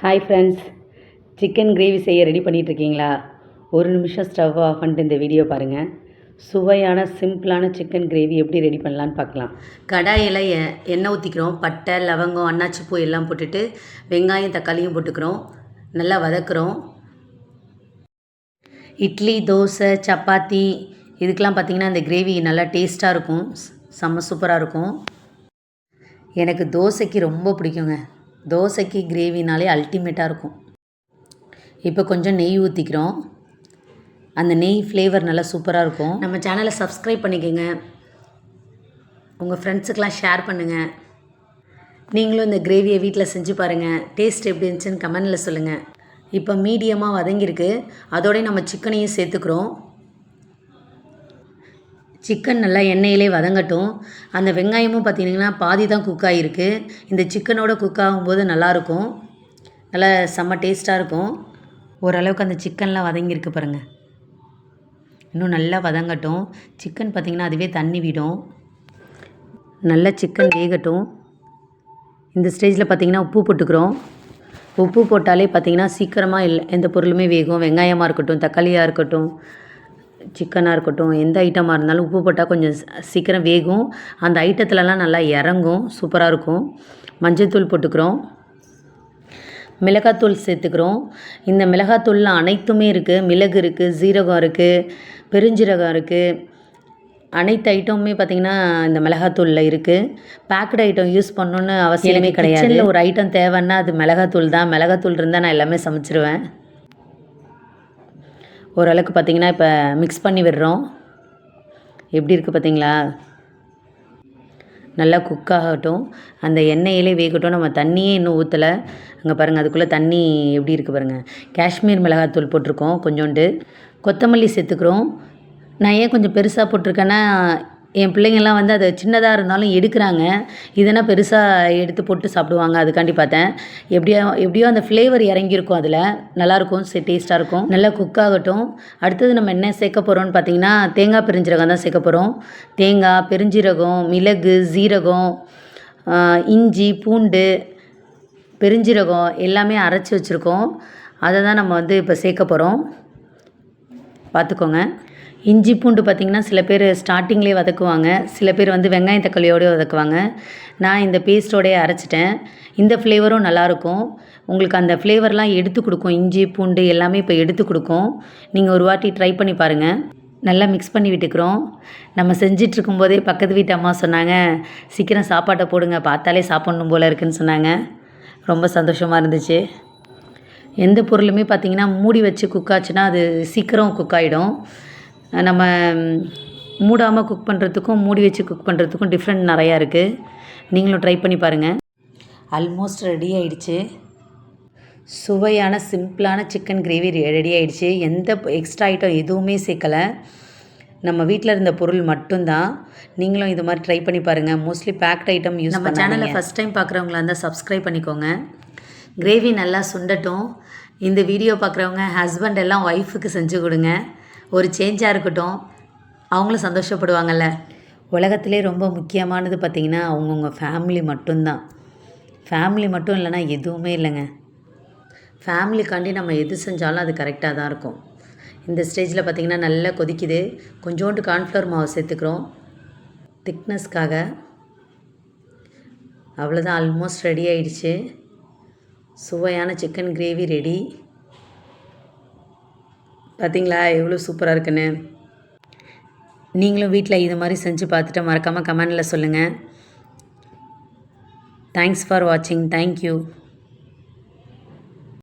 Hi friends chicken gravy செய்ய ready பண்ணிகிட்ருக்கீங்களா ஒரு நிமிஷம் ஸ்டவ் ஆஃப் பண்ணிட்டு இந்த வீடியோ பாருங்கள் சுவையான சிம்பிளான சிக்கன் கிரேவி எப்படி ரெடி பண்ணலான்னு பார்க்கலாம். கடாயில் எண்ணெய் ஊற்றிக்கிறோம் பட்டை லவங்கம் அன்னாச்சி பூ எல்லாம் போட்டுட்டு வெங்காயம் தக்காளியும் போட்டுக்கிறோம். நல்லா வதக்குறோம். இட்லி தோசை சப்பாத்தி இதுக்கெலாம் பார்த்தீங்கன்னா இந்த கிரேவி நல்லா டேஸ்ட்டாக இருக்கும். செம்ம சூப்பராக இருக்கும். எனக்கு தோசைக்கு ரொம்ப பிடிக்குங்க. தோசைக்கு கிரேவினாலே அல்டிமேட்டாக இருக்கும். இப்போ கொஞ்சம் நெய் ஊற்றிக்கிறோம் அந்த நெய் ஃப்ளேவர் நல்லா சூப்பராக இருக்கும். நம்ம சேனலை சப்ஸ்கிரைப் பண்ணிக்கோங்க. உங்கள் ஃப்ரெண்ட்ஸுக்கெலாம் ஷேர் பண்ணுங்கள் நீங்களும் இந்த கிரேவியை வீட்டில் செஞ்சு பாருங்கள் டேஸ்ட் எப்படி இருந்துச்சுன்னு கமெண்டில் சொல்லுங்கள் இப்போ மீடியமாக வதங்கியிருக்கு. அதோடய நம்ம சிக்கனையும் சேர்த்துக்கிறோம். சிக்கன் நல்லா எண்ணெயிலே வதங்கட்டும். அந்த வெங்காயமும் பார்த்தீங்கன்னா பாதி தான் குக் ஆகிருக்கு இந்த சிக்கனோட குக் ஆகும்போது நல்லாயிருக்கும் நல்லா செம்ம டேஸ்ட்டாக இருக்கும். ஓரளவுக்கு அந்த சிக்கன்லாம் வதங்கியிருக்கு பாருங்கள் இன்னும் நல்லா வதங்கட்டும். சிக்கன் பார்த்திங்கன்னா அதுவே தண்ணி விடும். நல்லா சிக்கன் வேகட்டும். இந்த ஸ்டேஜில் பார்த்திங்கன்னா உப்பு போட்டுக்கிறோம். உப்பு போட்டாலே பார்த்திங்கன்னா சீக்கிரமாக இல்லை எந்த பொருளுமே வேகும். வெங்காயமாக இருக்கட்டும் தக்காளியாக இருக்கட்டும். சிக்கனாக இருக்கட்டும் எந்த ஐட்டமாக இருந்தாலும் உப்பு போட்டால் கொஞ்சம் சீக்கிரம் வேகும். அந்த ஐட்டத்துலலாம் நல்லா இறங்கும் சூப்பராக இருக்கும். மஞ்சள்தூள் போட்டுக்கிறோம். மிளகாத்தூள் சேர்த்துக்கிறோம். இந்த மிளகாத்தூளில் அனைத்துமே இருக்குது மிளகு இருக்குது ஜீரகம் இருக்குது பெருஞ்சீரகம் இருக்குது அனைத்து ஐட்டமுமே பார்த்திங்கன்னா இந்த மிளகாத்தூளில் இருக்குது பேக்கடு ஐட்டம் யூஸ் பண்ணணுன்னு அவசியமே கிடையாது. ஒரு ஐட்டம் தேவைன்னா அது மிளகாத்தூள் தான். மிளகாத்தூள் இருந்தால் நான் எல்லாமே சமைச்சிருவேன். ஓரளவுக்கு பார்த்தீங்கன்னா இப்போ மிக்ஸ் பண்ணி விடுறோம். எப்படி இருக்குது பார்த்தீங்களா? நல்லா குக் ஆகட்டும். அந்த எண்ணெயிலே வேகட்டும். நம்ம தண்ணியே இன்னும் ஊற்றலை அங்கே பாருங்கள் அதுக்குள்ளே தண்ணி எப்படி இருக்குது பாருங்கள் காஷ்மீர் மிளகாத்தூள் போட்டிருக்கோம் கொஞ்சோண்டு. கொத்தமல்லி சேர்த்துக்கிறோம். நான் ஏன் கொஞ்சம் பெருசாக போட்டிருக்கேன்னா என் பிள்ளைங்கள்லாம் வந்து அதை சின்னதாக இருந்தாலும் எடுக்கிறாங்க. இதனா பெருசாக எடுத்து போட்டு சாப்பிடுவாங்க? அதுக்காண்டி பார்த்தேன். எப்படியோ எப்படியோ அந்த ஃப்ளேவர் இறங்கியிருக்கும் அதில். நல்லாயிருக்கும் சே டேஸ்ட்டாக இருக்கும். நல்லா குக் ஆகட்டும். அடுத்தது நம்ம என்ன சேர்க்க போகிறோம்னு பார்த்தீங்கன்னா தேங்காய் பெருஞ்சீரகம் தான் சேர்க்க போகிறோம் தேங்காய் பெருஞ்சீரகம் மிளகு ஜீரகம் இஞ்சி பூண்டு பெருஞ்சீரகம் எல்லாமே அரைச்சி வச்சுருக்கோம். அதை தான் நம்ம வந்து இப்போ சேர்க்க போகிறோம் பார்த்துக்கோங்க. இஞ்சி பூண்டு பார்த்திங்கன்னா சில பேர் ஸ்டார்டிங்லேயே வதக்குவாங்க. சில பேர் வந்து வெங்காயம் தக்காளியோடய வதக்குவாங்க. நான் இந்த பேஸ்ட்டோடய அரைச்சிட்டேன். இந்த ஃப்ளேவரும் நல்லாயிருக்கும். உங்களுக்கு அந்த ஃப்ளேவர்லாம் எடுத்து கொடுக்கும். இஞ்சி பூண்டு எல்லாமே இப்போ எடுத்து கொடுக்கும். நீங்கள் ஒரு வாட்டி ட்ரை பண்ணி பாருங்கள் நல்லா மிக்ஸ் பண்ணி விட்டுக்கிறோம். நம்ம செஞ்சிட்ருக்கும் போதே பக்கத்து வீட்டு அம்மா சொன்னாங்க சீக்கிரம் சாப்பாட்டை போடுங்க. பார்த்தாலே சாப்பிட்ணும் போல் இருக்குன்னு சொன்னாங்க. ரொம்ப சந்தோஷமாக இருந்துச்சு. எந்த பொருளுமே பார்த்திங்கன்னா மூடி வச்சு குக் ஆச்சுன்னா அது சீக்கிரம் குக் ஆகிடும் நம்ம மூடாமல் குக் பண்ணுறதுக்கும் மூடி வச்சு குக் பண்ணுறதுக்கும் டிஃப்ரெண்ட் நிறையா இருக்குது நீங்களும் ட்ரை பண்ணி பாருங்கள் ஆல்மோஸ்ட் ரெடி ஆயிடுச்சு. சுவையான சிம்பிளான சிக்கன் கிரேவி ரெடி ஆயிடுச்சு. எந்த எக்ஸ்ட்ரா ஐட்டம் எதுவுமே சேர்க்கலை. நம்ம வீட்டில் இருந்த பொருள் மட்டும்தான். நீங்களும் இது மாதிரி ட்ரை பண்ணி பாருங்கள் மோஸ்ட்லி பேக்ட் ஐட்டம் யூஸ் நம்ம சேனலை ஃபஸ்ட் டைம் பார்க்குறவங்களா இருந்தால் சப்ஸ்கிரைப் பண்ணிக்கோங்க. கிரேவி நல்லா சுண்டட்டும். இந்த வீடியோ பார்க்குறவங்க ஹஸ்பண்ட் எல்லாம் ஒய்ஃபுக்கு செஞ்சு கொடுங்க. ஒரு சேஞ்சாக இருக்கட்டும் அவங்களும் சந்தோஷப்படுவாங்கல்ல. உலகத்திலே ரொம்ப முக்கியமானது பார்த்திங்கன்னா அவங்கவுங்க ஃபேமிலி மட்டும்தான். ஃபேமிலி மட்டும் இல்லைன்னா எதுவுமே இல்லைங்க. ஃபேமிலிக்காண்டி நம்ம எது செஞ்சாலும் அது கரெக்டாக தான் இருக்கும். இந்த ஸ்டேஜில் பார்த்திங்கன்னா நல்லா கொதிக்குது. கொஞ்சோண்டு கார்ன்ஃப்ளவர் மாவு சேர்த்துக்கிறோம். திக்னஸ்க்காக அவ்வளோதான் ஆல்மோஸ்ட் ரெடி ஆயிடுச்சு. சுவையான சிக்கன் கிரேவி ரெடி பார்த்தீங்களா எவ்வளோ சூப்பராக இருக்குன்னு. நீங்களும் வீட்டில் இது மாதிரி செஞ்சு பார்த்துட்டு மறக்காமல் கமெண்டில் சொல்லுங்கள் தேங்க்ஸ் ஃபார் வாட்சிங் தேங்க்யூ